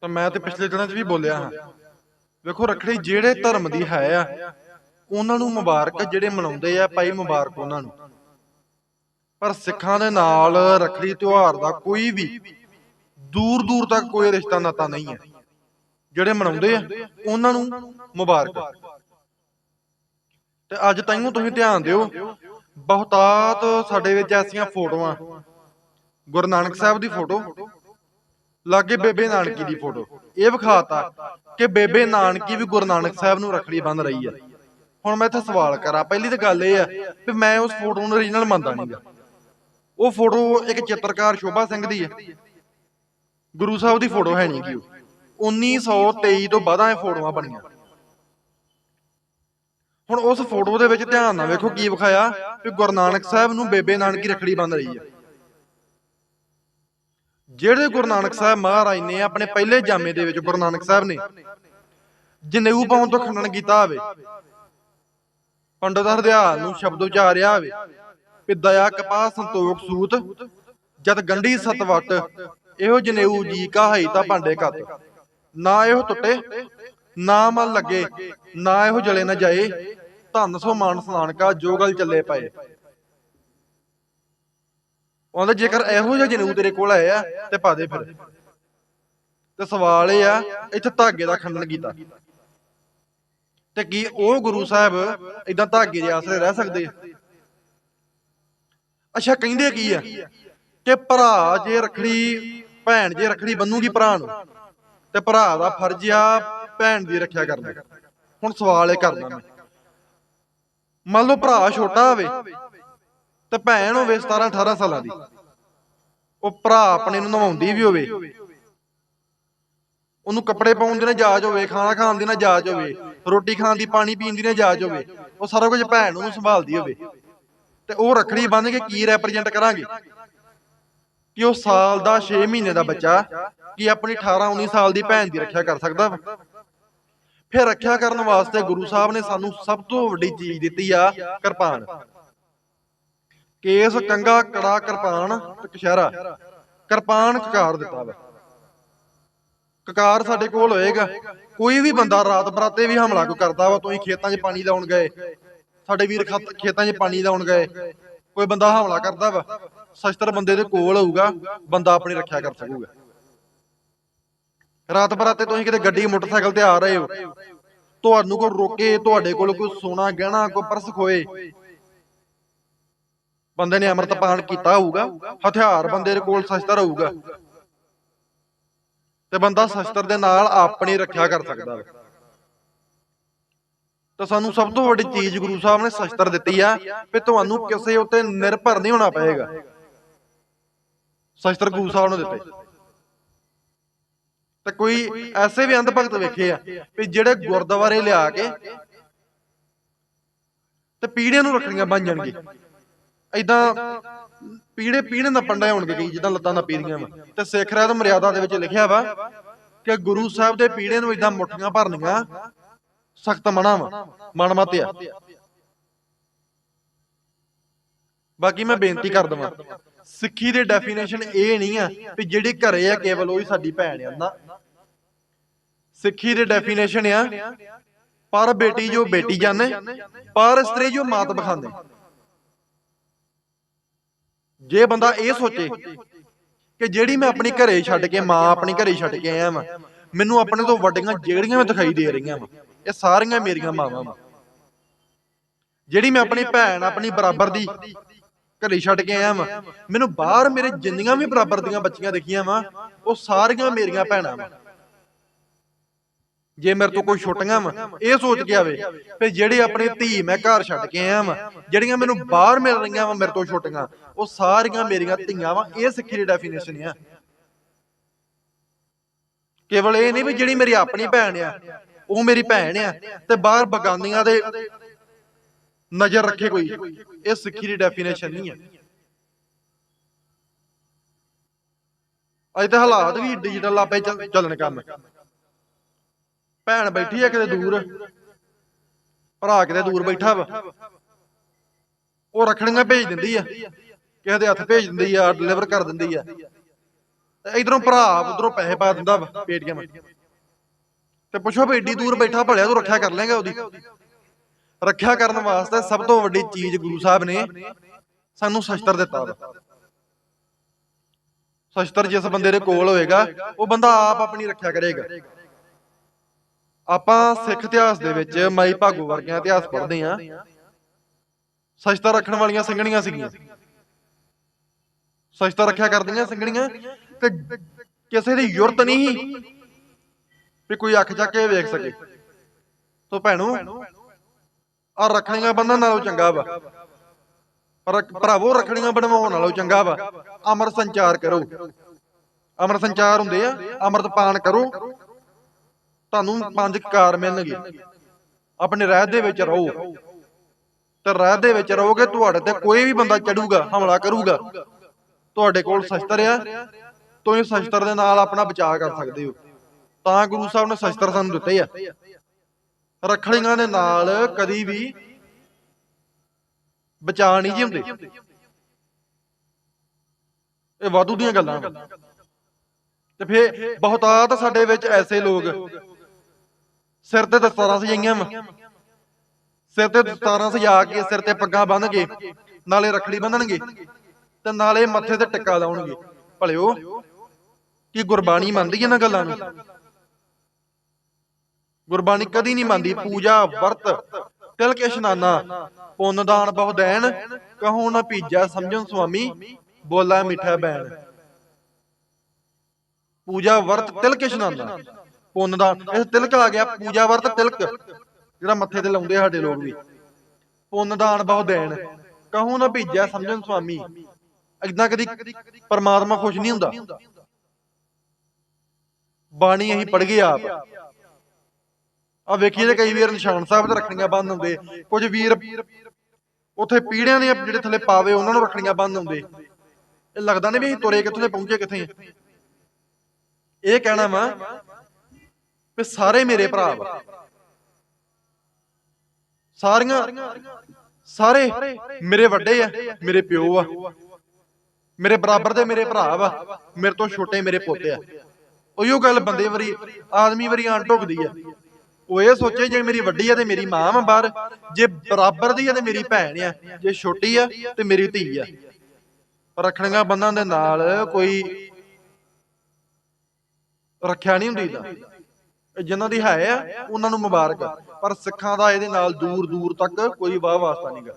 ਤਾਂ ਮੈਂ ਤੇ ਪਿਛਲੇ ਦਿਨਾਂ 'ਚ ਵੀ ਬੋਲਿਆ ਹਾਂ। ਵੇਖੋ ਰੱਖੜੀ ਜਿਹੜੇ ਧਰਮ ਦੀ ਹੈ ਆ ਉਹਨਾਂ ਨੂੰ ਮੁਬਾਰਕ ਜਿਹੜੇ ਮਨਾਉਂਦੇ ਆ ਭਾਈ ਮੁਬਾਰਕ ਉਹਨਾਂ ਨੂੰ। ਪਰ ਸਿੱਖਾਂ ਦੇ ਨਾਲ ਰੱਖੜੀ ਤਿਉਹਾਰ ਦਾ ਕੋਈ ਵੀ ਦੂਰ ਦੂਰ ਤੱਕ ਕੋਈ ਰਿਸ਼ਤਾ ਨਾਤਾ ਨਹੀਂ ਹੈ। ਜਿਹੜੇ ਮਨਾਉਂਦੇ ਆ ਉਹਨਾਂ ਨੂੰ ਮੁਬਾਰਕ। ਤੇ ਅੱਜ ਤਾਈਓ ਤੁਸੀਂ ਧਿਆਨ ਦਿਓ ਬਹੁਤਾਤ ਸਾਡੇ ਵਿੱਚ ਐਸੀਆਂ ਫੋਟੋਆਂ। ਗੁਰੂ ਨਾਨਕ ਸਾਹਿਬ ਦੀ ਫੋਟੋ। ਲਾਗੇ ਬੇਬੇ ਨਾਨਕੀ ਦੀ ਫੋਟੋ। ਇਹ ਵਿਖਾਤਾ ਕਿ ਬੇਬੇ ਨਾਨਕੀ ਵੀ ਗੁਰੂ ਨਾਨਕ ਸਾਹਿਬ ਨੂੰ ਰੱਖੜੀ ਬੰਨ ਰਹੀ ਹੈ। ਹੁਣ ਮੈਂ ਇੱਥੇ ਸਵਾਲ ਕਰਾਂ। ਪਹਿਲੀ ਤਾਂ ਗੱਲ ਇਹ ਆ ਵੀ ਮੈਂ ਉਸ ਫੋਟੋ ਨੂੰ ਓਰੀਜਨਲ ਮੰਨਦਾ ਨਹੀਂਗਾ ਉਹ ਫੋਟੋ ਇੱਕ ਚਿੱਤਰਕਾਰ ਸ਼ੋਭਾ ਸਿੰਘ ਦੀ ਹੈ। ਗੁਰੂ ਸਾਹਿਬ ਦੀ ਫੋਟੋ ਹੈ ਨਹੀਂ ਕਿ ਉਹ 1923 ਤੋਂ ਬਾਅਦਾਂ ਇਹ ਫੋਟੋਆਂ ਬਣੀਆਂ। ਹੁਣ ਉਸ ਫੋਟੋ ਦੇ ਵਿੱਚ ਧਿਆਨ ਨਾਲ ਵੇਖੋ ਕੀ ਵਿਖਾਇਆ ਵੀ ਗੁਰੂ ਨਾਨਕ ਸਾਹਿਬ ਨੂੰ ਬੇਬੇ ਨਾਨਕੀ ਰੱਖੜੀ ਬੰਨ ਰਹੀ ਹੈ। ਜਿਹੜੇ ਗੁਰੂ ਨਾਨਕ ਸਾਹਿਬ ਮਹਾਰਾਜ ਨੇ ਆਪਣੇ ਪਹਿਲੇ ਜਾਮੇ ਦੇ ਵਿੱਚ ਗੁਰੂ ਨਾਨਕ ਸਾਹਿਬ ਨੇ ਜਨੇਊ ਪਾਉਣ ਤੋਂ ਖੰਡਨ ਕੀਤਾ ਹੋਵੇ। ਪੰਡਤ ਹਰਦਿਆਲ ਨੂੰ ਸ਼ਬਦ ਉਚਾਰਿਆ ਹੋਵੇ। ਕਿ ਦਇਆ ਕਪਾ ਸੰਤੋਖ ਸੂਤ ਜਦ ਗੰਢੀ ਸਤਵਟ ਇਹੋ ਜਨੇਊ ਜੀ ਕਹਾਈ ਤਾਂ ਭਾਂਡੇ ਕੱਤ ਨਾ ਇਹੋ ਟੁੱਟੇ ਨਾ ਮਨ ਲੱਗੇ ਨਾ ਇਹੋ ਜਲੇ ਨਾ ਜਾਏ। ਧੰਨ ਸੋ ਮਾਨ ਸਨਾਨ ਕਾ ਜੋ ਗਲ ਚੱਲੇ ਪਏ। ਉਹਦਾ ਜੇਕਰ ਇਹੋ ਜਿਹਾ ਜਨੇਊ ਤੇਰੇ ਕੋਲ ਆਇਆ ਤੇ ਪਾ ਦੇ ਫਿਰ। ਤੇ ਸਵਾਲ ਇਹ ਆ ਇੱਥੇ ਧਾਗੇ ਦਾ ਖੰਡਨ ਕੀਤਾ। ਤੇ ਕੀ ਉਹ ਗੁਰੂ ਸਾਹਿਬ ਇਦਾਂ ਧਾਗੇ ਦੇ ਆਸਰੇ ਰਹਿ ਸਕਦੇ ਆ? ਅੱਛਾ ਕਹਿੰਦੇ ਕੀ ਆ? ਕਿ ਭਰਾ ਜੇ ਰਖੜੀ ਭੈਣ ਜੇ ਰਖੜੀ ਬੰਨੂਗੀ ਭਰਾ ਨੂੰ ਤੇ ਭਰਾ ਦਾ ਫਰਜ਼ ਆ ਭੈਣ ਦੀ ਰੱਖਿਆ ਕਰਨਾ। ਹੁਣ ਸਵਾਲ ਇਹ ਕਰਦਾ ਮੈਂ। ਮੰਨ ਲਓ ਭਰਾ ਛੋਟਾ ਹੋਵੇ ਤੇ ਭੈਣ ਹੋਵੇ 17 18 ਸਾਲਾਂ ਦੀ। ਉਹ ਭਰਾ ਆਪਣੇ ਨੂੰ ਨਵਾਉਂਦੀ ਵੀ ਹੋਵੇ। ਉਹਨੂੰ ਕੱਪੜੇ ਪਾਉਣ ਦੀ ਨਾ ਜਾਚ ਹੋਵੇ, ਖਾਣਾ ਖਾਣ ਦੀ ਨਾ ਜਾਚ ਹੋਵੇ, ਰੋਟੀ ਖਾਣ ਦੀ, ਪਾਣੀ ਪੀਣ ਦੀ ਨਾ ਜਾਚ ਹੋਵੇ, ਉਹ ਸਾਰਾ ਕੁਝ ਭੈਣ ਨੂੰ ਸੰਭਾਲਦੀ ਹੋਵੇ। ਤੇ ਉਹ ਰੱਖੜੀ ਬੰਨ ਕੇ ਕੀ ਰੈਪਰੈਜ਼ੈਂਟ ਕਰਾਂਗੇ? ਕਿ ਉਹ ਸਾਲ ਦਾ 6 ਮਹੀਨੇ ਦਾ ਬੱਚਾ, ਕਿ ਆਪਣੀ 18 19 ਸਾਲ ਦੀ ਭੈਣ ਦੀ ਰੱਖਿਆ ਕਰ ਸਕਦਾ ਵਾ। ਫਿਰ ਰੱਖਿਆ ਕਰਨ ਵਾਸਤੇ ਗੁਰੂ ਸਾਹਿਬ ਨੇ ਸਾਨੂੰ ਸਭ ਤੋਂ ਵੱਡੀ ਚੀਜ਼ ਦਿੱਤੀ ਆ, ਕਿਰਪਾਨ। ਕੇਸ ਕੰਗਾ ਕੜਾ ਕਿਰਪਾਨ ਤੇ ਕਸ਼ਹਿਰਾ ਕਿਰਪਾਨ ਕਕਾਰ ਦਿੱਤਾ ਵਾ। ਕਕਾਰ ਸਾਡੇ ਕੋਲ ਹੋਏਗਾ। ਕੋਈ ਵੀ ਬੰਦਾ ਰਾਤ ਬਰਾਤੇ ਵੀ ਹਮਲਾ ਕੋਈ ਕਰਦਾ ਵਾ ਤੁਸੀਂ ਖੇਤਾਂ 'ਚ ਪਾਣੀ ਲਾਉਣ ਗਏ। ਸਾਡੇ ਵੀਰ ਖਤ- ਖੇਤਾਂ 'ਚ ਪਾਣੀ ਲਾਉਣ ਗਏ। ਕੋਈ ਬੰਦਾ ਹਮਲਾ ਕਰਦਾ ਵਾ ਸ਼ਸਤਰ ਬੰਦੇ ਦੇ ਕੋਲ ਹੋਊਗਾ ਬੰਦਾ ਆਪਣੀ ਰੱਖਿਆ ਕਰ ਸਕੂਗਾ। ਰਾਤ ਬਰਾਤੇ ਤੁਸੀਂ ਕਿਤੇ ਗੱਡੀ ਮੋਟਰਸਾਈਕਲ ਤੇ ਆ ਰਹੇ ਹੋ। ਤੁਹਾਨੂੰ ਕੋਈ ਰੋਕੇ ਤੁਹਾਡੇ ਕੋਲ ਕੋਈ ਸੋਨਾ ਗਹਿਣਾ ਕੋਈ ਪਰਸ ਖੋਏ। ਬੰਦੇ ਨੇ ਅੰਮ੍ਰਿਤਪਾਨ ਕੀਤਾ ਹੋਊਗਾ ਹਥਿਆਰ ਬੰਦੇ ਦੇ ਕੋਲ ਸ਼ਸਤਰ ਹੋਊਗਾ। ਤੇ ਬੰਦਾ ਸ਼ਸਤਰ ਦੇ ਨਾਲ ਆਪਣੀ ਰੱਖਿਆ ਕਰ ਸਕਦਾ। ਹੈ ਤਾਂ ਸਾਨੂੰ ਸਭ ਤੋਂ ਵੱਡੀ ਚੀਜ਼ ਗੁਰੂ ਸਾਹਿਬ ਨੇ ਸ਼ਸਤਰ ਦਿੱਤੀ ਆ ਵੀ ਤੁਹਾਨੂੰ ਕਿਸੇ ਉੱਤੇ ਨਿਰਭਰ ਨਹੀਂ ਹੋਣਾ ਪਏਗਾ। ਸ਼ਸਤਰ ਗੁਰੂ ਸਾਹਿਬ ਨੇ ਦਿੱਤੇ। ਤੇ ਕੋਈ ਐਸੇ ਵੀ ਅੰਧ ਭਗਤ ਵੇਖੇ ਆ ਵੀ ਜਿਹੜੇ ਗੁਰਦੁਆਰੇ ਲਿਆ ਕੇ ਤੇ ਪੀੜਿਆਂ ਨੂੰ ਰੱਖਣੀਆਂ ਬਣ ਜਾਣਗੇ ਐਦਾਂ ਪੀੜੇ ਪੀੜੇ ਦਾ ਪੰਡਾ ਹੋਣਗੇ ਕਈ, ਜਿੱਦਾਂ ਲੱਤਾਂ ਦਾ ਪੀੜੀਆਂ ਵਾ। ਤੇ ਸਿੱਖ ਰਾਤ ਮਰਿਆਦਾ ਦੇ ਵਿੱਚ ਲਿਖਿਆ ਵਾ ਕਿ ਗੁਰੂ ਸਾਹਿਬ ਦੇ ਪੀੜੇ ਨੂੰ ਇਦਾਂ ਮੁੱਠੀਆਂ ਭਰਨੀਆਂ, ਸਖਤ ਮਨਾ ਵਾ, ਮਨ ਮਤਿਆ। ਬਾਕੀ ਮੈਂ ਬੇਨਤੀ ਕਰ ਦਵਾਂ, ਸਿੱਖੀ ਦੇ ਡੈਫੀਨੇਸ਼ਨ ਇਹ ਨਹੀਂ ਆ ਵੀ ਜਿਹੜੀ ਘਰੇ ਆ, ਕੇਵਲ ਉਹੀ ਸਾਡੀ ਭੈਣ ਆ, ਨਾ। ਸਿੱਖੀ ਦੇ ਡੈਫੀਨੇਸ਼ਨ ਆ, ਪਰ ਬੇਟੀ ਜੋ ਬੇਟੀ ਜਾਣੇ, ਪਰ ਇਸਤਰੀ ਜੋ ਮਾਤ ਬਖਾਨੇ ਜੇ ਬੰਦਾ ਇਹ ਸੋਚੇ ਕਿ ਜਿਹੜੀ ਮੈਂ ਆਪਣੀ ਘਰੇ ਛੱਡ ਕੇ ਮਾਂ ਆਪਣੀ ਘਰੇ ਛੱਡ ਕੇ ਆਇਆ ਵਾਂ, ਮੈਨੂੰ ਆਪਣੇ ਤੋਂ ਵੱਡੀਆਂ ਜਿਹੜੀਆਂ ਮੈਂ ਦਿਖਾਈ ਦੇ ਰਹੀਆਂ ਵਾਂ, ਇਹ ਸਾਰੀਆਂ ਮੇਰੀਆਂ ਮਾਵਾਂ ਵਾਂ। ਜਿਹੜੀ ਮੈਂ ਆਪਣੀ ਭੈਣ, ਆਪਣੀ ਬਰਾਬਰ ਦੀ ਘਰੇ ਛੱਡ ਕੇ ਆਇਆ ਵਾਂ, ਮੈਨੂੰ ਬਾਹਰ ਮੇਰੇ ਜਿੰਨੀਆਂ ਵੀ ਬਰਾਬਰ ਦੀਆਂ ਬੱਚੀਆਂ ਦਿਖੀਆਂ ਵਾਂ, ਉਹ ਸਾਰੀਆਂ ਮੇਰੀਆਂ ਭੈਣਾਂ ਵਾਂ। ਜੇ ਮੇਰੇ ਤੋਂ ਕੋਈ ਛੋਟੀਆਂ ਵਾ ਇਹ ਸੋਚ ਕੇ ਆਵੇ ਵੀ ਜਿਹੜੀ ਆਪਣੀ ਧੀ ਮੈਂ ਘਰ ਛੱਡ ਕੇ ਆਇਆ ਵਾਂ ਜਿਹੜੀਆਂ ਮੈਨੂੰ ਬਾਹਰ ਮਿਲ ਰਹੀਆਂ ਵਾ ਮੇਰੇ ਤੋਂ ਛੋਟੀਆਂ। ਉਹ ਸਾਰੀਆਂ ਮੇਰੀਆਂ ਧੀਆਂ ਵਾ ਇਹ ਸਿੱਖੀ ਦੀ ਡੈਫੀਨੇਸ਼ਨ ਆ। ਕੇਵਲ ਇਹ ਨਹੀਂ ਵੀ ਜਿਹੜੀ ਮੇਰੀ ਆਪਣੀ ਭੈਣ ਆ ਉਹ ਮੇਰੀ ਭੈਣ ਆ ਤੇ ਬਾਹਰ ਬਗਾਨੀਆਂ ਦੇ ਨਜ਼ਰ ਰੱਖੇ ਕੋਈ। ਇਹ ਸਿੱਖੀ ਦੀ ਡੈਫੀਨੇਸ਼ਨ ਨਹੀਂ ਹੈ ਅੱਜ ਤੇ ਹਾਲਾਤ ਵੀ ਡਿਜੀਟਲ ਆਪੇ ਚੱਲਣ ਕੰਮ। ਭੈਣ ਬੈਠੀ ਆ ਕਿਤੇ ਦੂਰ। ਭਰਾ ਕਿਤੇ ਦੂਰ ਬੈਠਾ ਵਾ। ਉਹ ਰੱਖੜੀਆਂ ਭੇਜ ਦਿੰਦੀ ਆ। ਕਿਸੇ ਦੇ ਹੱਥ ਭੇਜ ਦਿੰਦੀ ਆ ਡਿਲੀਵਰ ਕਰ ਦਿੰਦੀ ਆ। ਤੇ ਇਧਰੋਂ ਭਰਾ ਉਧਰੋਂ ਪੈਸੇ ਪਾ ਦਿੰਦਾ ਵਾ ਪੇਟੀਐਮ ਤੇ ਪੁੱਛੋ ਵੀ ਏਡੀ ਦੂਰ ਬੈਠਾ ਭਲਿਆ, ਤੂੰ ਰੱਖਿਆ ਕਰ ਲੇਗਾ ਉਹਦੀ। ਰੱਖਿਆ ਕਰਨ ਵਾਸਤੇ ਸਭ ਤੋਂ ਵੱਡੀ ਚੀਜ਼ ਗੁਰੂ ਸਾਹਿਬ ਨੇ ਸਾਨੂੰ ਸ਼ਸਤਰ ਦਿੱਤਾ ਵਾ। ਸ਼ਸਤਰ ਜਿਸ ਬੰਦੇ ਦੇ ਕੋਲ ਹੋਏਗਾ, ਉਹ ਬੰਦਾ ਆਪ ਆਪਣੀ ਰੱਖਿਆ ਕਰੇਗਾ। ਆਪਾਂ ਸਿੱਖ ਇਤਿਹਾਸ ਦੇ ਵਿੱਚ ਮਾਈ ਭਾਗੋ ਵਰਗੀਆਂ ਇਤਿਹਾਸ ਪੜ੍ਹਦੇ ਆਂ ਸ਼ਸਤਰ ਰੱਖਣ ਵਾਲੀਆਂ ਸਿੰਘਣੀਆਂ ਸੀਗੀਆਂ। ਸ਼ਸਤਰ ਰੱਖਿਆ ਕਰਦੀਆਂ ਸਿੰਘਣੀਆਂ ਤੇ ਕਿਸੇ ਦੀ ਯੁਰਤ ਨਹੀਂ ਵੀ ਕੋਈ ਅੱਖ ਚੱਕ ਕੇ ਵੇਖ ਸਕੇ। ਤੋ ਭੈਣੋ ਆ ਰੱਖਣੀਆਂ ਬੰਨਣ ਨਾਲੋਂ ਚੰਗਾ ਵਾ। ਪਰ ਭਰਾਵੋ, ਰੱਖਣੀਆਂ ਬਣਵਾਉਣ ਨਾਲੋਂ ਚੰਗਾ ਵਾ। ਅਮਰ ਸੰਚਾਰ ਕਰੋ। ਅਮਰ ਸੰਚਾਰ ਹੁੰਦੇ ਆ, ਅੰਮ੍ਰਿਤ ਪਾਨ ਕਰੋ। ਤੁਹਾਨੂੰ ਪੰਜ ਕਾਰ ਮਿਲਣਗੇ ਆਪਣੇ ਰਹਿਤ ਦੇ ਵਿੱਚ ਰਹੋ। ਤੇ ਰਹਿਤ ਦੇ ਵਿੱਚ ਰਹੋਗੇ ਤੁਹਾਡੇ ਤੇ ਕੋਈ ਵੀ ਬੰਦਾ ਚੜੂਗਾ ਹਮਲਾ ਕਰੂਗਾ। ਤੁਹਾਡੇ ਕੋਲ ਸ਼ਸਤਰ ਆ। ਤੁਸੀਂ ਸ਼ਸਤਰ ਦੇ ਨਾਲ ਆਪਣਾ ਬਚਾਅ ਕਰ ਸਕਦੇ ਹੋ। ਤਾਂ ਗੁਰੂ ਸਾਹਿਬ ਨੇ ਸ਼ਸਤਰ ਸਾਨੂੰ ਦਿੱਤੇ ਆ। ਰੱਖੜੀਆਂ ਦੇ ਨਾਲ ਕਦੀ ਵੀ ਬਚਾਅ ਨਹੀਂ ਜੀ ਹੁੰਦੇ। ਇਹ ਵਾਧੂ ਦੀਆਂ ਗੱਲਾਂ। ਤੇ ਫੇ ਬਹੁਤਾਤ ਸਾਡੇ ਵਿੱਚ ਐਸੇ ਲੋਕ ਸਿਰ ਤੇ ਦਸਤਾਰਾਂ ਸਜਾਈਆਂ ਵਾ। ਸਿਰ ਤੇ ਦਸਤਾਰਾਂ ਸਜਾ ਕੇ ਸਿਰ ਤੇ ਪੱਗਾਂ ਬੰਨ੍ਹ ਕੇ ਨਾਲੇ ਰੱਖੜੀ ਬੰਨਣਗੇ ਤੇ ਨਾਲੇ ਮੱਥੇ ਤੇ ਟਿੱਕਾ ਲਾਉਣਗੇ। ਭਲਿਓ, ਕੀ ਗੁਰਬਾਣੀ ਮੰਨਦੀ ਇਹਨਾਂ ਗੱਲਾਂ ਨੂੰ? ਗੁਰਬਾਣੀ ਕਦੀ ਨਹੀਂ ਮੰਨਦੀ, ਪੂਜਾ, ਵਰਤ ਤਿਲ ਕੇ ਇਸ਼ਨਾਨਾ, ਪੁੰਨ, ਦਾਨ, ਬਹੁ ਦੇਣ ਕਹੋ ਨਾ ਭੀਜਾ ਸਮਝਣ ਸੁਆਮੀ, ਬੋਲਾ ਮਿੱਠਾ ਬੈਣ ਪੂਜਾ, ਵਰਤ ਤਿਲ ਕੇ ਇਸ਼ਨਾਨਾ। ਪੁੰਨ ਦਾ, ਇਹ ਤਿਲਕ ਆ ਗਿਆ, ਪੂਜਾ ਵਰਤ ਤਿਲਕ, ਜਿਹੜਾ ਮੱਥੇ ਤੇ ਲਾਉਂਦੇ ਸਾਡੇ ਲੋਕ ਵੀ। ਪੁੰਨ ਦਾਨ ਬਹੁ ਦੇਣ, ਕਹੋ ਨਾ ਭੀਜਾ ਸਮਝਣ ਸੁਆਮੀ। ਇਦਾਂ ਕਦੀ ਪਰਮਾਤਮਾ ਖੁਸ਼ ਨਹੀਂ ਹੁੰਦਾ। ਬਾਣੀ ਅਸੀਂ ਪੜ ਗਏ ਆਪ। ਆ ਵੇਖੀਏ ਤੇ ਕਈ ਵੀਰ ਨਿਸ਼ਾਨ ਸਾਹਿਬ ਤੇ ਰੱਖਣੀਆਂ ਬੰਦ ਹੁੰਦੇ, ਕੁਝ ਵੀਰ ਉੱਥੇ ਪੀੜਿਆਂ ਦੇ ਜਿਹੜੇ ਥੱਲੇ ਪਾਵੇ, ਉਹਨਾਂ ਨੂੰ ਰੱਖਣੀਆਂ ਬੰਦ ਹੁੰਦੇ। ਇਹ ਲੱਗਦਾ ਨਹੀਂ ਵੀ ਅਸੀਂ ਤੁਰੇ ਕਿੱਥੋਂ ਦੇ ਪਹੁੰਚੇ ਕਿੱਥੇ। ਇਹ ਕਹਿਣਾ ਵਾ ਵੀ ਸਾਰੇ ਮੇਰੇ ਭਰਾ ਵਾ। ਸਾਰੀਆਂ ਸਾਰੇ ਮੇਰੇ ਵੱਡੇ ਆ, ਮੇਰੇ ਪਿਓ ਆ। ਮੇਰੇ ਬਰਾਬਰ ਦੇ ਮੇਰੇ ਭਰਾ ਵਾ। ਮੇਰੇ ਤੋਂ ਛੋਟੇ ਮੇਰੇ ਪੋਤੇ ਆ। ਉਹੀਓ ਗੱਲ ਬੰਦੇ ਵਾਰੀ, ਆਦਮੀ ਵਾਰੀ ਆਂ ਢੁਕਦੀ ਆ। ਉਹ ਇਹ ਸੋਚੇ ਜੇ ਮੇਰੀ ਵੱਡੀ ਆ ਤੇ ਮੇਰੀ ਮਾਂ ਵਾ ਬਾਹਰ, ਜੇ ਬਰਾਬਰ ਦੀ ਆ ਤੇ ਮੇਰੀ ਭੈਣ ਆ, ਜੇ ਛੋਟੀ ਆ ਤੇ ਮੇਰੀ ਧੀ ਆ। ਰੱਖਣੀਆਂ ਬੰਦਾਂ ਦੇ ਨਾਲ ਕੋਈ ਰੱਖਿਆ ਨਹੀਂ ਹੁੰਦੀ ਦਾ ਜਿਨ੍ਹਾਂ ਦੀ ਹੈ ਆ, ਉਹਨਾਂ ਨੂੰ ਮੁਬਾਰਕ। ਪਰ ਸਿੱਖਾਂ ਦਾ ਇਹਦੇ ਨਾਲ ਦੂਰ ਦੂਰ ਤੱਕ ਕੋਈ ਵਾਹ ਵਾਸਤਾ ਨਹੀਂਗਾ